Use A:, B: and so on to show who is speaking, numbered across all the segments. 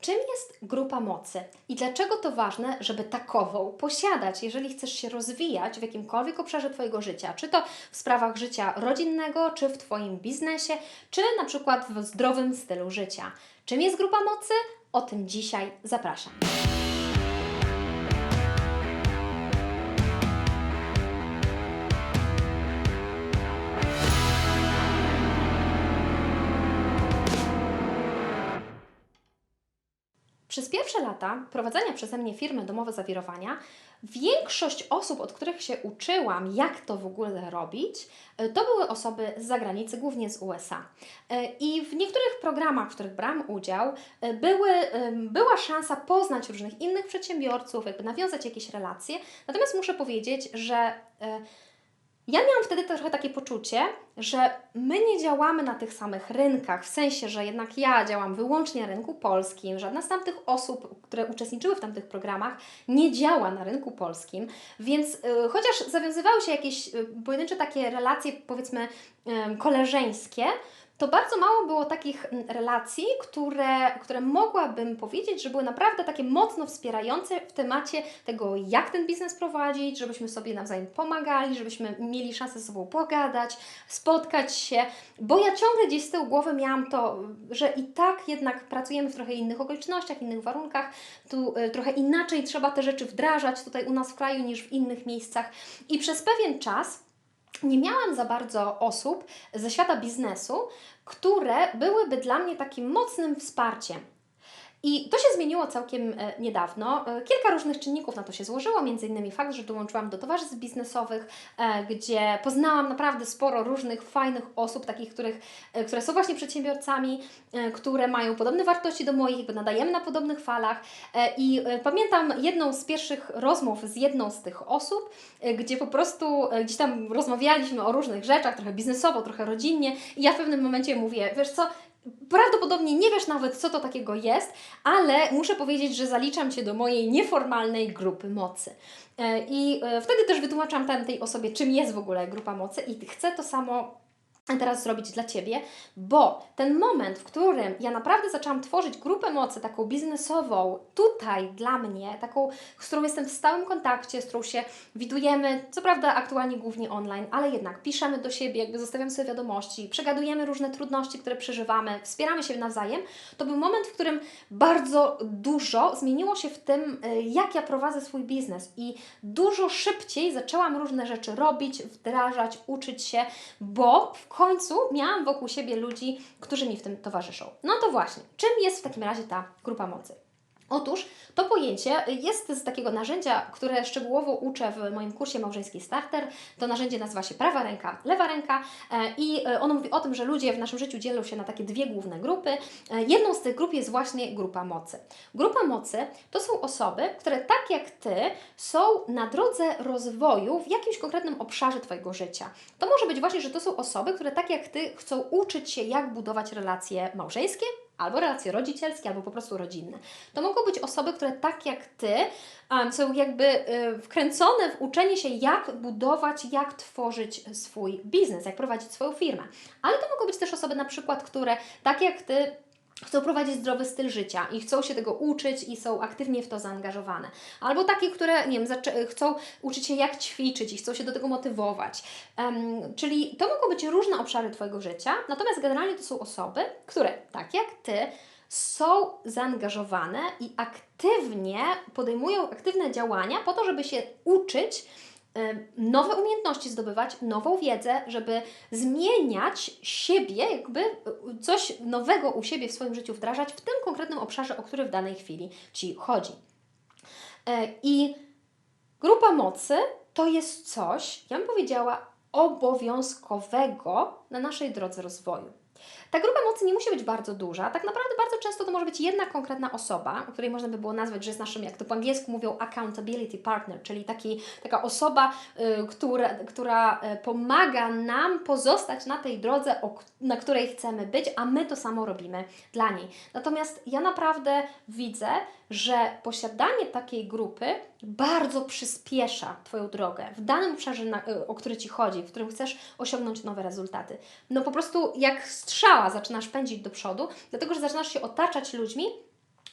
A: Czym jest grupa mocy i dlaczego to ważne, żeby takową posiadać, jeżeli chcesz się rozwijać w jakimkolwiek obszarze Twojego życia, czy to w sprawach życia rodzinnego, czy w Twoim biznesie, czy na przykład w zdrowym stylu życia? Czym jest grupa mocy? O tym dzisiaj zapraszam. Przez pierwsze lata prowadzenia przeze mnie firmy domowe zawirowania, większość osób, od których się uczyłam, jak to w ogóle robić, e, to były osoby z zagranicy, głównie z USA. E, I w niektórych programach, w których brałam udział, e, były, była szansa poznać różnych innych przedsiębiorców, jakby nawiązać jakieś relacje. Natomiast muszę powiedzieć, że ja miałam wtedy trochę takie poczucie, że my nie działamy na tych samych rynkach, w sensie, że jednak ja działam wyłącznie na rynku polskim, żadna z tamtych osób, które uczestniczyły w tamtych programach, nie działa na rynku polskim, więc y, chociaż zawiązywały się jakieś y, pojedyncze takie relacje, powiedzmy, y, koleżeńskie, to bardzo mało było takich mm, relacji, które, które mogłabym powiedzieć, że były naprawdę takie mocno wspierające w temacie tego, jak ten biznes prowadzić, żebyśmy sobie nawzajem pomagali, żebyśmy mieli szansę ze sobą pogadać, spotkać się, bo ja ciągle gdzieś z tyłu głowy miałam to, że i tak jednak pracujemy w trochę innych okolicznościach, innych warunkach, tu y, trochę inaczej trzeba te rzeczy wdrażać tutaj u nas w kraju niż w innych miejscach. I przez pewien czas nie miałam za bardzo osób ze świata biznesu, które byłyby dla mnie takim mocnym wsparciem. I to się zmieniło całkiem e, niedawno. E, Kilka różnych czynników na to się złożyło, między innymi fakt, że dołączyłam do towarzystw biznesowych, e, gdzie poznałam naprawdę sporo różnych fajnych osób, takich, których, które są właśnie przedsiębiorcami, które mają podobne wartości do moich, jakby nadajemy na podobnych falach. I pamiętam jedną z pierwszych rozmów z jedną z tych osób, gdzie po prostu gdzieś tam rozmawialiśmy o różnych rzeczach, trochę biznesowo, trochę rodzinnie. I ja w pewnym momencie mówię, wiesz co, Prawdopodobnie nie wiesz nawet, co to takiego jest, ale muszę powiedzieć, że zaliczam Cię do mojej nieformalnej grupy mocy. E, I e, wtedy też wytłumaczam tej osobie, czym jest w ogóle grupa mocy, i chcę to samo teraz zrobić dla Ciebie, bo ten moment, w którym ja naprawdę zaczęłam tworzyć grupę mocy taką biznesową, tutaj dla mnie, taką, z którą jestem w stałym kontakcie, z którą się widujemy, co prawda aktualnie głównie online, ale jednak piszemy do siebie, jakby zostawiamy sobie wiadomości, przegadujemy różne trudności, które przeżywamy, wspieramy się nawzajem, to był moment, w którym bardzo dużo zmieniło się w tym, y, jak ja prowadzę swój biznes i dużo szybciej zaczęłam różne rzeczy robić, wdrażać, uczyć się, bo w końcu miałam wokół siebie ludzi, którzy mi w tym towarzyszą. No to właśnie, czym jest w takim razie ta grupa mocy? Otóż to pojęcie jest z takiego narzędzia, które szczegółowo uczę w moim kursie Małżeński Starter. To narzędzie nazywa się prawa ręka, lewa ręka e, i e, ono mówi o tym, że ludzie w naszym życiu dzielą się na takie dwie główne grupy. E, Jedną z tych grup jest właśnie grupa mocy. Grupa mocy to są osoby, które tak jak Ty są na drodze rozwoju w jakimś konkretnym obszarze Twojego życia. To może być właśnie, że to są osoby, które tak jak Ty chcą uczyć się, jak budować relacje małżeńskie, albo relacje rodzicielskie, albo po prostu rodzinne. To mogą być osoby, które tak jak Ty um, są jakby y, wkręcone w uczenie się, jak budować, jak tworzyć swój biznes, jak prowadzić swoją firmę. Ale to mogą być też osoby na przykład, które tak jak Ty chcą prowadzić zdrowy styl życia i chcą się tego uczyć i są aktywnie w to zaangażowane. Albo takie, które nie wiem, chcą uczyć się jak ćwiczyć i chcą się do tego motywować. Em, czyli to mogą być różne obszary Twojego życia, natomiast generalnie to są osoby, które tak jak Ty są zaangażowane i aktywnie podejmują aktywne działania po to, żeby się uczyć nowe umiejętności zdobywać, nową wiedzę, żeby zmieniać siebie, jakby y, coś nowego u siebie w swoim życiu wdrażać w tym konkretnym obszarze, o który w danej chwili Ci chodzi. E, I grupa mocy to jest coś, ja bym powiedziała, obowiązkowego na naszej drodze rozwoju. Ta grupa mocy nie musi być bardzo duża. Tak naprawdę bardzo często to może być jedna konkretna osoba, o której można by było nazwać, że jest naszym, jak to po angielsku mówią, accountability partner, czyli taki, taka osoba, y, która, która y, pomaga nam pozostać na tej drodze, o, na której chcemy być, a my to samo robimy dla niej. Natomiast ja naprawdę widzę, że posiadanie takiej grupy bardzo przyspiesza Twoją drogę w danym obszarze, na, y, o który Ci chodzi, w którym chcesz osiągnąć nowe rezultaty. No po prostu jak strzała zaczynasz pędzić do przodu, dlatego że zaczynasz się otaczać ludźmi,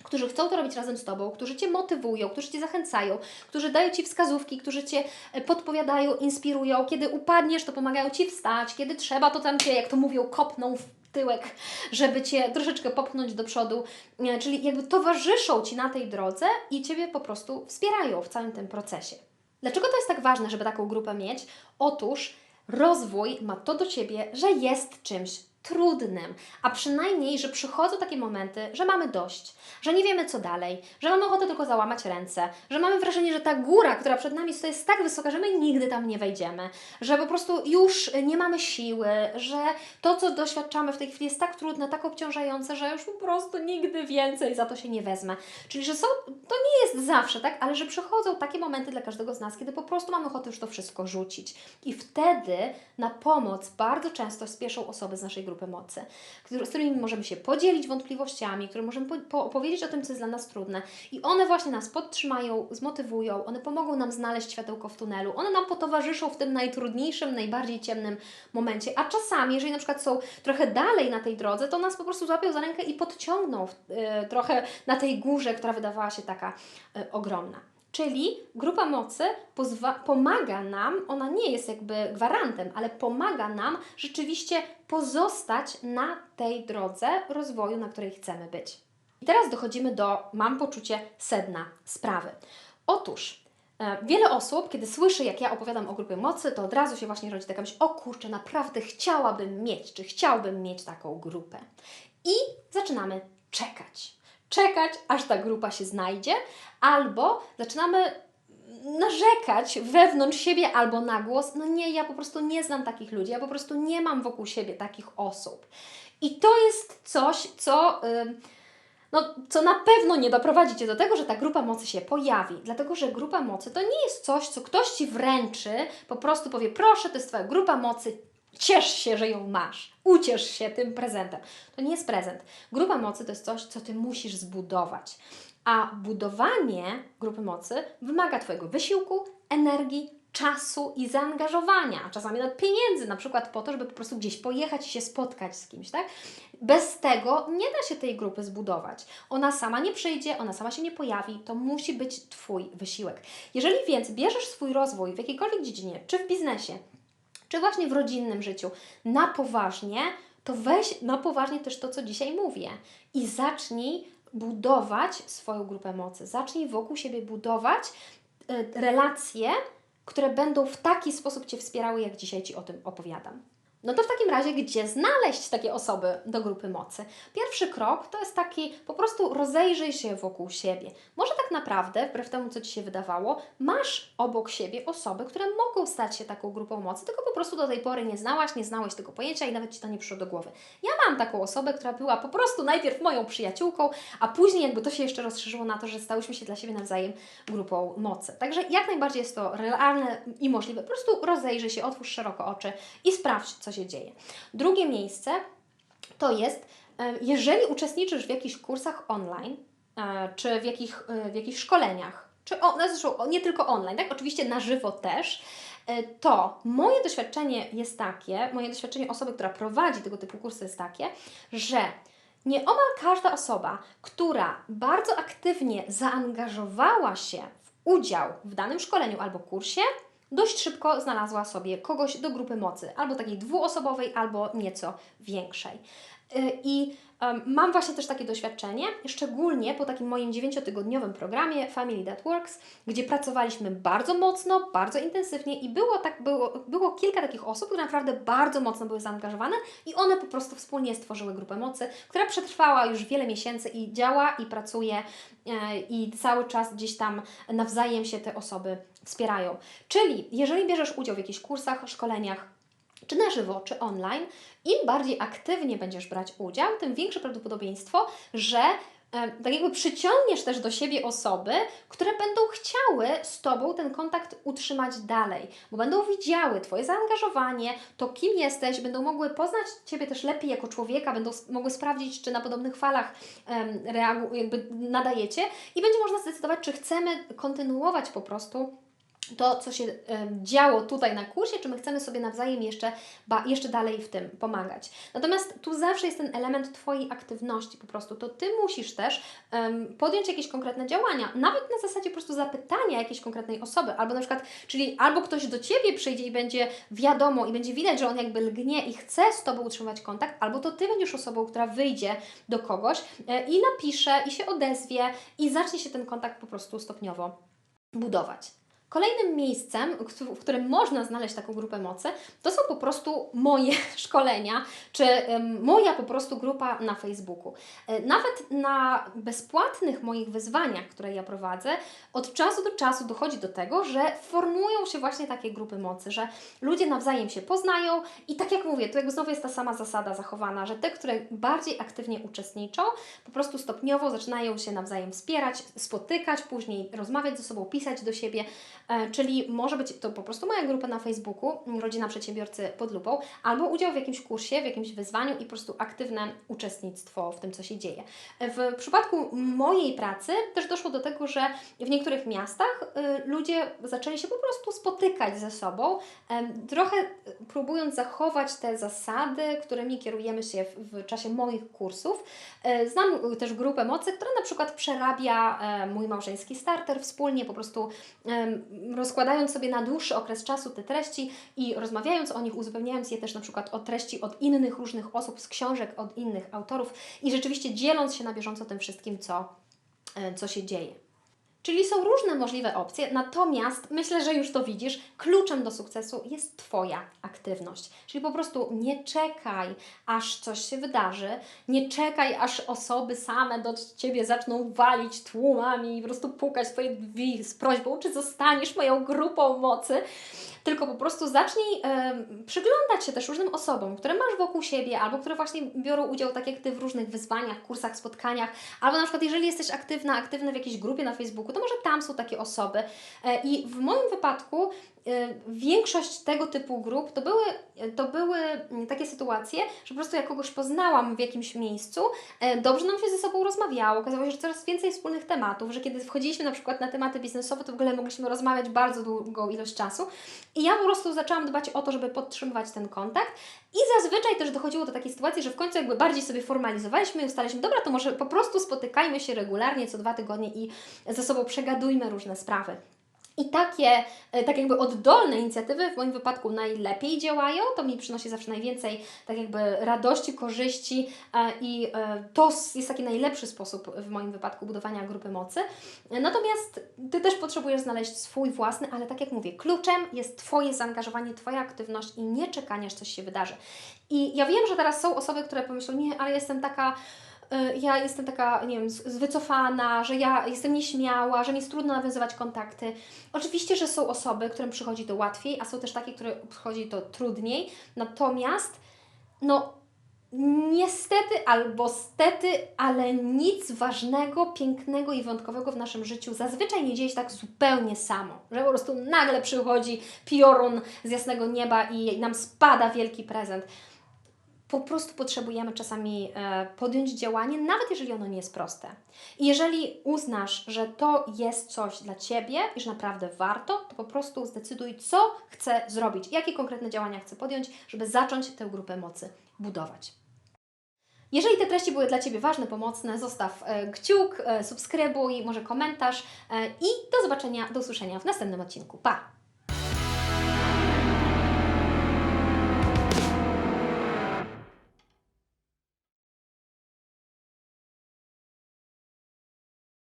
A: którzy chcą to robić razem z Tobą, którzy Cię motywują, którzy Cię zachęcają, którzy dają Ci wskazówki, którzy Cię e, podpowiadają, inspirują. Kiedy upadniesz, to pomagają Ci wstać, kiedy trzeba, to tam Cię, jak to mówią, kopną w tyłek, żeby Cię troszeczkę popchnąć do przodu, E, czyli jakby towarzyszą Ci na tej drodze i Ciebie po prostu wspierają w całym tym procesie. Dlaczego to jest tak ważne, żeby taką grupę mieć? Otóż rozwój ma to do Ciebie, że jest czymś trudnym, a przynajmniej, że przychodzą takie momenty, że mamy dość, że nie wiemy co dalej, że mamy ochotę tylko załamać ręce, że mamy wrażenie, że ta góra, która przed nami stoi, jest tak wysoka, że my nigdy tam nie wejdziemy, że po prostu już nie mamy siły, że to, co doświadczamy w tej chwili jest tak trudne, tak obciążające, że już po prostu nigdy więcej za to się nie wezmę. Czyli, że są, to nie jest zawsze, tak, ale że przychodzą takie momenty dla każdego z nas, kiedy po prostu mamy ochotę już to wszystko rzucić. I wtedy na pomoc bardzo często spieszą osoby z naszej grupy mocy, które- z którymi możemy się podzielić wątpliwościami, które możemy po, po, opowiedzieć o tym, co jest dla nas trudne. I one właśnie nas podtrzymają, zmotywują, one pomogą nam znaleźć światełko w tunelu, one nam potowarzyszą w tym najtrudniejszym, najbardziej ciemnym momencie. A czasami, jeżeli na przykład są trochę dalej na tej drodze, to nas po prostu złapią za rękę i podciągną y, trochę na tej górze, która wydawała się taka y, ogromna. Czyli grupa mocy pomaga nam, ona nie jest jakby gwarantem, ale pomaga nam rzeczywiście pozostać na tej drodze rozwoju, na której chcemy być. I teraz dochodzimy do, mam poczucie, sedna sprawy. Otóż e, wiele osób, kiedy słyszy, jak ja opowiadam o grupie mocy, to od razu się właśnie rodzi taka myśl, o kurczę, naprawdę chciałabym mieć, czy chciałbym mieć taką grupę. I zaczynamy czekać. Czekać, aż ta grupa się znajdzie, albo zaczynamy narzekać wewnątrz siebie albo na głos, no nie, ja po prostu nie znam takich ludzi, ja po prostu nie mam wokół siebie takich osób. I to jest coś, co, no, co na pewno nie doprowadzi Cię do tego, że ta grupa mocy się pojawi. Dlatego, że grupa mocy to nie jest coś, co ktoś Ci wręczy, po prostu powie, proszę, to jest Twoja grupa mocy, ciesz się, że ją masz, uciesz się tym prezentem. To nie jest prezent. Grupa mocy to jest coś, co Ty musisz zbudować. A budowanie grupy mocy wymaga Twojego wysiłku, energii, czasu i zaangażowania, czasami nawet pieniędzy, na przykład po to, żeby po prostu gdzieś pojechać i się spotkać z kimś, tak? Bez tego nie da się tej grupy zbudować. Ona sama nie przyjdzie, ona sama się nie pojawi, to musi być Twój wysiłek. Jeżeli więc bierzesz swój rozwój w jakiejkolwiek dziedzinie, czy w biznesie, czy właśnie w rodzinnym życiu na poważnie, to weź na poważnie też to, co dzisiaj mówię i zacznij budować swoją grupę mocy. Zacznij wokół siebie budować y, relacje, które będą w taki sposób Cię wspierały, jak dzisiaj Ci o tym opowiadam. No to w takim razie, gdzie znaleźć takie osoby do grupy mocy? Pierwszy krok to jest taki, po prostu rozejrzyj się wokół siebie. Może tak naprawdę, wbrew temu, co Ci się wydawało, masz obok siebie osoby, które mogą stać się taką grupą mocy, tylko po prostu do tej pory nie znałaś, nie znałeś tego pojęcia i nawet Ci to nie przyszło do głowy. Ja mam taką osobę, która była po prostu najpierw moją przyjaciółką, a później jakby to się jeszcze rozszerzyło na to, że stałyśmy się dla siebie nawzajem grupą mocy. Także jak najbardziej jest to realne i możliwe. Po prostu rozejrzyj się, otwórz szeroko oczy i sprawdź, co się dzieje. Drugie miejsce to jest, e, jeżeli uczestniczysz w jakichś kursach online, e, czy w, jakich, e, w jakichś szkoleniach, czy o, no zresztą nie tylko online, tak? Oczywiście na żywo też, to moje doświadczenie jest takie, moje doświadczenie osoby, która prowadzi tego typu kursy jest takie, że nieomal każda osoba, która bardzo aktywnie zaangażowała się w udział w danym szkoleniu albo kursie, dość szybko znalazła sobie kogoś do grupy mocy, albo takiej dwuosobowej, albo nieco większej. Y, I mam właśnie też takie doświadczenie, szczególnie po takim moim dziewięciotygodniowym programie Family That Works, gdzie pracowaliśmy bardzo mocno, bardzo intensywnie i było, tak, było, było kilka takich osób, które naprawdę bardzo mocno były zaangażowane i one po prostu wspólnie stworzyły grupę mocy, która przetrwała już wiele miesięcy i działa i pracuje e, i cały czas gdzieś tam nawzajem się te osoby wspierają. Czyli jeżeli bierzesz udział w jakichś kursach, szkoleniach, czy na żywo, czy online, im bardziej aktywnie będziesz brać udział, tym większe prawdopodobieństwo, że tak jakby przyciągniesz też do siebie osoby, które będą chciały z Tobą ten kontakt utrzymać dalej, bo będą widziały Twoje zaangażowanie, to kim jesteś, będą mogły poznać Ciebie też lepiej jako człowieka, będą mogły sprawdzić, czy na podobnych falach em, reagu- jakby nadajecie i będzie można zdecydować, czy chcemy kontynuować po prostu to, co się działo tutaj na kursie, czy my chcemy sobie nawzajem jeszcze, ba, jeszcze dalej w tym pomagać. Natomiast tu zawsze jest ten element Twojej aktywności po prostu. To Ty musisz też em, podjąć jakieś konkretne działania, nawet na zasadzie po prostu zapytania jakiejś konkretnej osoby, albo na przykład, czyli albo ktoś do Ciebie przyjdzie i będzie wiadomo i będzie widać, że on jakby lgnie i chce z Tobą utrzymywać kontakt, albo to Ty będziesz osobą, która wyjdzie do kogoś e, i napisze i się odezwie i zacznie się ten kontakt po prostu stopniowo budować. Kolejnym miejscem, w którym można znaleźć taką grupę mocy, to są po prostu moje szkolenia, czy moja po prostu grupa na Facebooku. E, Nawet na bezpłatnych moich wyzwaniach, które ja prowadzę, od czasu do czasu dochodzi do tego, że formują się właśnie takie grupy mocy, że ludzie nawzajem się poznają i tak jak mówię, tu znowu jest ta sama zasada zachowana, że te, które bardziej aktywnie uczestniczą, po prostu stopniowo zaczynają się nawzajem wspierać, spotykać, później rozmawiać ze sobą, pisać do siebie, Czyli może być to po prostu moja grupa na Facebooku, Rodzina Przedsiębiorcy pod lupą, albo udział w jakimś kursie, w jakimś wyzwaniu i po prostu aktywne uczestnictwo w tym, co się dzieje. E, W przypadku mojej pracy też doszło do tego, że w niektórych miastach y, ludzie zaczęli się po prostu spotykać ze sobą, trochę próbując zachować te zasady, którymi kierujemy się w, czasie moich kursów. E, Znam też grupę mocy, która na przykład przerabia e, mój małżeński starter wspólnie, po prostu rozkładając sobie na dłuższy okres czasu te treści i rozmawiając o nich, uzupełniając je też na przykład o treści od innych różnych osób, z książek, od innych autorów i rzeczywiście dzieląc się na bieżąco tym wszystkim, co, e, co się dzieje. Czyli są różne możliwe opcje, natomiast myślę, że już to widzisz, kluczem do sukcesu jest Twoja aktywność. Czyli po prostu nie czekaj, aż coś się wydarzy, nie czekaj, aż osoby same do Ciebie zaczną walić tłumami i po prostu pukać Twoje drzwi z prośbą, czy zostaniesz moją grupą mocy, tylko po prostu zacznij przyglądać się też różnym osobom, które masz wokół siebie, albo które właśnie biorą udział, tak jak Ty, w różnych wyzwaniach, kursach, spotkaniach, albo na przykład jeżeli jesteś aktywna, aktywny w jakiejś grupie na Facebooku, to może tam są takie osoby. E, I w moim wypadku większość tego typu grup to były, to były takie sytuacje, że po prostu jak kogoś poznałam w jakimś miejscu, e, dobrze nam się ze sobą rozmawiało, okazało się, że coraz więcej wspólnych tematów, że kiedy wchodziliśmy na przykład na tematy biznesowe, to w ogóle mogliśmy rozmawiać bardzo długą ilość czasu i ja po prostu zaczęłam dbać o to, żeby podtrzymywać ten kontakt i zazwyczaj też dochodziło do takiej sytuacji, że w końcu jakby bardziej sobie formalizowaliśmy i ustaliliśmy, dobra, to może po prostu spotykajmy się regularnie co dwa tygodnie i ze sobą przegadujmy różne sprawy. I takie, e, tak jakby oddolne inicjatywy w moim wypadku najlepiej działają, to mi przynosi zawsze najwięcej tak jakby radości, korzyści e, i e, to jest taki najlepszy sposób w moim wypadku budowania grupy mocy. Natomiast Ty też potrzebujesz znaleźć swój własny, ale tak jak mówię, kluczem jest Twoje zaangażowanie, Twoja aktywność i nie czekanie, aż coś się wydarzy. I ja wiem, że teraz są osoby, które pomyślą, nie, ale jestem taka ja jestem taka, nie wiem, wycofana, że ja jestem nieśmiała, że mi jest trudno nawiązywać kontakty. Oczywiście, że są osoby, którym przychodzi to łatwiej, a są też takie, które przychodzi to trudniej. Natomiast, no, niestety albo stety, ale nic ważnego, pięknego i wyjątkowego w naszym życiu zazwyczaj nie dzieje się tak zupełnie samo. Że po prostu nagle przychodzi piorun z jasnego nieba i nam spada wielki prezent po prostu potrzebujemy czasami e, podjąć działanie, nawet jeżeli ono nie jest proste. I jeżeli uznasz, że to jest coś dla Ciebie i że naprawdę warto, to po prostu zdecyduj, co chcę zrobić, jakie konkretne działania chcę podjąć, żeby zacząć tę grupę mocy budować. Jeżeli te treści były dla Ciebie ważne, pomocne, zostaw e, kciuk, e, subskrybuj, może komentarz i do zobaczenia, do usłyszenia w następnym odcinku. Pa!